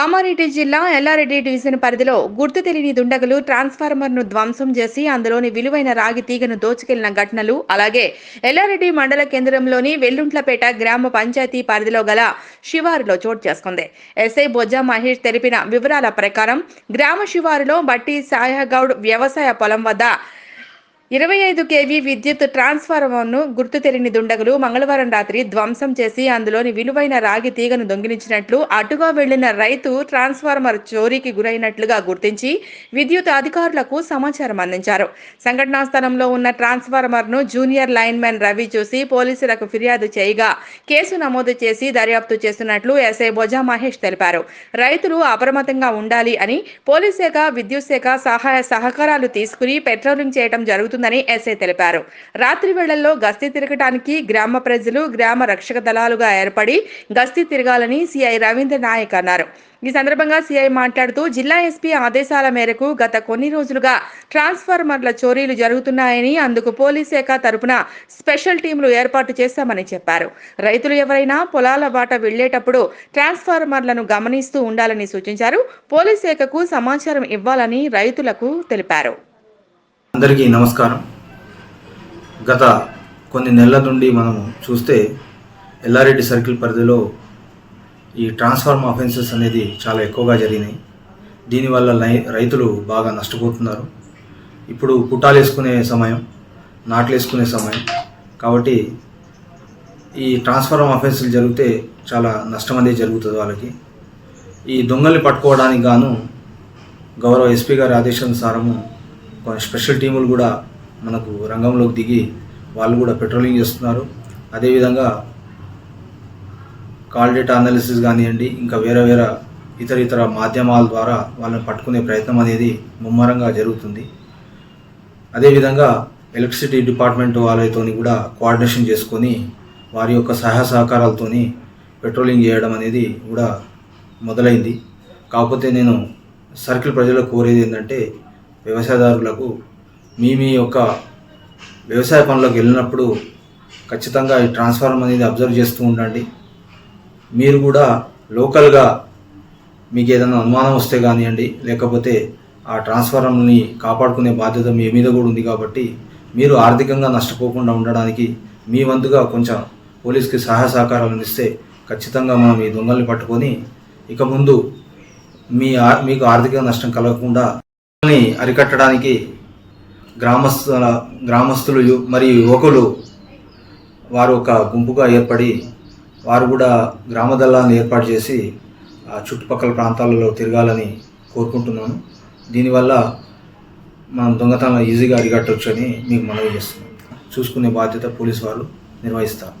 కామారెడ్డి జిల్లా ఎల్లారెడ్డి డివిజన్ పరిధిలో గుర్తు తెలియని దుండగులు ట్రాన్స్ఫార్మర్ను ధ్వంసం చేసి అందులోని విలువైన రాగి తీగను దోచుకెళ్ళిన ఘటనలు. అలాగే ఎల్లారెడ్డి మండల కేంద్రంలోని వెల్లుంట్లపేట గ్రామ పంచాయతీ పరిధిలో గల శివారులో చోటు చేసుకుంది. ఎస్ఐ బొజ్జా మహేష్ తెలిపిన వివరాల ప్రకారం గ్రామ శివారులో బట్టి సాయగౌడ్ వ్యవసాయ పొలం వద్ద ఇరవై ఐదు కేవీ విద్యుత్ ట్రాన్స్ఫార్మర్ను గుర్తు తెలియని దుండగులు మంగళవారం రాత్రి ధ్వంసం చేసి అందులోని విలువైన రాగి తీగను దొంగిలించినట్లు అటుగా వెళ్ళిన రైతు ట్రాన్స్ఫార్మర్ చోరీకి గురైనట్లుగా గుర్తించి విద్యుత్ అధికారులకు సమాచారం అందించారు. సంఘటనా స్థలంలో ఉన్న ట్రాన్స్ఫార్మర్ను జూనియర్ లైన్మెన్ రవి చూసి పోలీసులకు ఫిర్యాదు చేయగా కేసు నమోదు చేసి దర్యాప్తు చేస్తున్నట్లు ఎస్ఐ బొజా మహేష్ తెలిపారు. రైతులు అప్రమత్తంగా ఉండాలి అని పోలీస్ శాఖ విద్యుత్ శాఖ సహాయ సహకారాలు తీసుకుని పెట్రోలింగ్ చేయడం జరుగుతుందని ఎస్ఐ తెలిపారు. రాత్రి వేళల్లో గస్తీ తిరగటానికి గ్రామ ప్రజలు గ్రామ రక్షక దళాలుగా ఏర్పడి గస్తీ తిరగాలని సిఐ రవీంద్ర నాయక్ అన్నారు. ఈ సందర్భంగా సిఐ మాట్లాడుతూ జిల్లా ఎస్పీ ఆదేశాల మేరకు గత కొన్ని రోజులుగా ట్రాన్స్ఫార్మర్ల చోరీలు జరుగుతున్నాయని అందుకు పోలీస్ శాఖ తరపున స్పెషల్ టీంలు ఏర్పాటు చేశామని చెప్పారు. రైతులు ఎవరైనా పొలాల బాట వెళ్ళేటప్పుడు ట్రాన్స్ఫార్మర్లను గమనిస్తూ ఉండాలని సూచించారు. పోలీస్ శాఖకు సమాచారం ఇవ్వాలని రైతులకు తెలిపారు. అందరికీ నమస్కారం. గత కొన్ని నెలల నుండి మనము చూస్తే ఎల్లారెడ్డి సర్కిల్ పరిధిలో ఈ ట్రాన్స్ఫార్మ్ అఫెన్సెస్ అనేది చాలా ఎక్కువగా జరిగినాయి. దీనివల్ల లై రైతులు బాగా నష్టపోతున్నారు. ఇప్పుడు పుట్టాలు వేసుకునే సమయం నాట్లు వేసుకునే సమయం. కాబట్టి ఈ ట్రాన్స్ఫార్మ్ అఫెన్సులు జరిగితే చాలా నష్టం అనేది జరుగుతుంది వాళ్ళకి. ఈ దొంగల్ని పట్టుకోవడానికి గాను గౌరవ ఎస్పీ గారి ఆదేశానుసారము కొన్ని స్పెషల్ టీములు కూడా మనకు రంగంలోకి దిగి వాళ్ళు కూడా పెట్రోలింగ్ చేస్తున్నారు. అదేవిధంగా కాల్ డేటా అనాలిసిస్ కానివ్వండి ఇంకా వేరే వేరే ఇతర ఇతర మాధ్యమాల ద్వారా వాళ్ళని పట్టుకునే ప్రయత్నం అనేది ముమ్మరంగా జరుగుతుంది. అదేవిధంగా ఎలక్ట్రిసిటీ డిపార్ట్మెంట్ వాళ్ళతోని కూడా కోఆర్డినేషన్ చేసుకొని వారి యొక్క సహాయ సహకారాలతోని పెట్రోలింగ్ చేయడం అనేది కూడా మొదలైంది. కాకపోతే నేను సర్కిల్ ప్రజలకు కోరేది ఏంటంటే వ్యవసాయదారులకు మీ మీ యొక్క వ్యవసాయ పనులకు వెళ్ళినప్పుడు ఖచ్చితంగా ఈ ట్రాన్స్ఫార్మర్ అనేది అబ్జర్వ్ చేస్తూ ఉండండి. మీరు కూడా లోకల్గా మీకు ఏదైనా అనుమానం వస్తే కానివ్వండి లేకపోతే ఆ ట్రాన్స్ఫార్మర్ని కాపాడుకునే బాధ్యత మీ మీద కూడా ఉంది కాబట్టి మీరు ఆర్థికంగా నష్టపోకుండా ఉండడానికి మీ వంతుగా కొంచెం పోలీస్కి సహాయ సహకారాలు ఇస్తే ఖచ్చితంగా మనం ఈ దొంగల్ని పట్టుకొని ఇక ముందు మీ ఆ- మీకు ఆర్థిక నష్టం కలగకుండా ని అరికట్టడానికి గ్రామస్తుల గ్రామస్తులు మరియు యువకులు వారు ఒక గుంపుగా ఏర్పడి వారు కూడా గ్రామ దళాలను ఏర్పాటు చేసి ఆ చుట్టుపక్కల ప్రాంతాలలో తిరగాలని కోరుకుంటున్నాను. దీనివల్ల మనం దొంగతనం ఈజీగా అరికట్టవచ్చు అని మీకు మనవి చేస్తున్నాం. చూసుకునే బాధ్యత పోలీసు వారు నిర్వహిస్తారు.